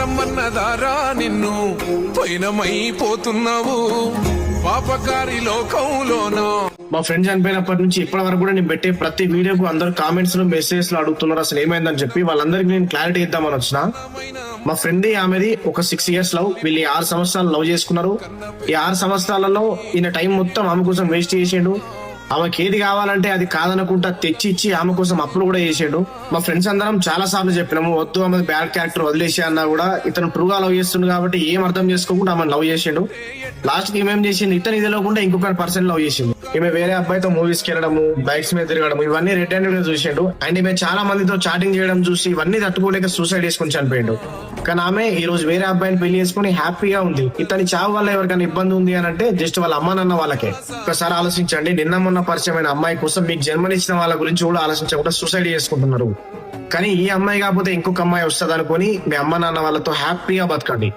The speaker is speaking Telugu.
రమ్మన్నదారా నిన్ను పైనమైపోతున్నావు పాపకారి లోకంలోనా? మా ఫ్రెండ్ చనిపోయినప్పటి నుంచి ఇప్పటి వరకు కూడా నేను పెట్టే ప్రతి వీడియోకు అందరు కామెంట్స్లో మెసేజ్లో అడుగుతున్నారు. అసలు ఏమైందని చెప్పి వాళ్ళందరికీ నేను క్లారిటీ ఇద్దామని వచ్చిన. మా ఫ్రెండ్ ఆమెది ఒక సిక్స్ ఇయర్స్ లవ్ వీళ్ళు ఈ ఆరు సంవత్సరాలు లవ్ చేసుకున్నారు. ఈ ఆరు సంవత్సరాలలో ఈయన టైం మొత్తం ఆమె కోసం వేస్ట్ చేసిండు. ఆమెకి ఏది కావాలంటే అది కాదనుకుంటా తెచ్చి ఇచ్చి ఆమె కోసం అప్పులు కూడా చేసాడు. మా ఫ్రెండ్స్ అందరం చాలా సార్లు చెప్పినాము వద్దు ఆమె బ్యాడ్ క్యారెక్టర్ వదిలేసి అన్నా కూడా ఇతను ట్రూగా లవ్ చేస్తుండు కాబట్టి ఏం అర్థం చేసుకోకుండా ఆమె లవ్ చేసిండు. లాస్ట్కి ఏమేం చేసింది ఇతను ఇది లేకుండా ఇంకొక పర్సన్ లవ్ చేసింది ఈమె వేరే అబ్బాయితో మూవీస్కి వెళ్ళడము బైక్స్ మీద తిరగడం ఇవన్నీ రెడ్ హ్యాండెడ్గా చూసిండు. అండ్ ఈమె చాలా మందితో చాటింగ్ చేయడం చూసి ఇవన్నీ తట్టుకోలేక సూసైడ్ చేసుకుని చనిపోయాడు. కానీ ఆమె ఈ రోజు వేరే అబ్బాయిని పెళ్ళి చేసుకుని హ్యాపీగా ఉంది. ఇతని చావు వల్ల ఎవరికైనా ఇబ్బంది ఉంది అని అంటే జస్ట్ వాళ్ళ అమ్మ నాన్న వాళ్ళకే. ఒకసారి ఆలోచించండి నిన్న మొన్న పరిచయమైన అమ్మాయి కోసం మీకు జన్మనిచ్చిన వాళ్ళ గురించి కూడా ఆలోచించకుండా సూసైడ్ చేసుకుంటున్నారు. కానీ ఈ అమ్మాయి కాకపోతే ఇంకొక అమ్మాయి వస్తుంది అనుకుని మీ అమ్మ నాన్న వాళ్ళతో హ్యాపీగా బతకండి.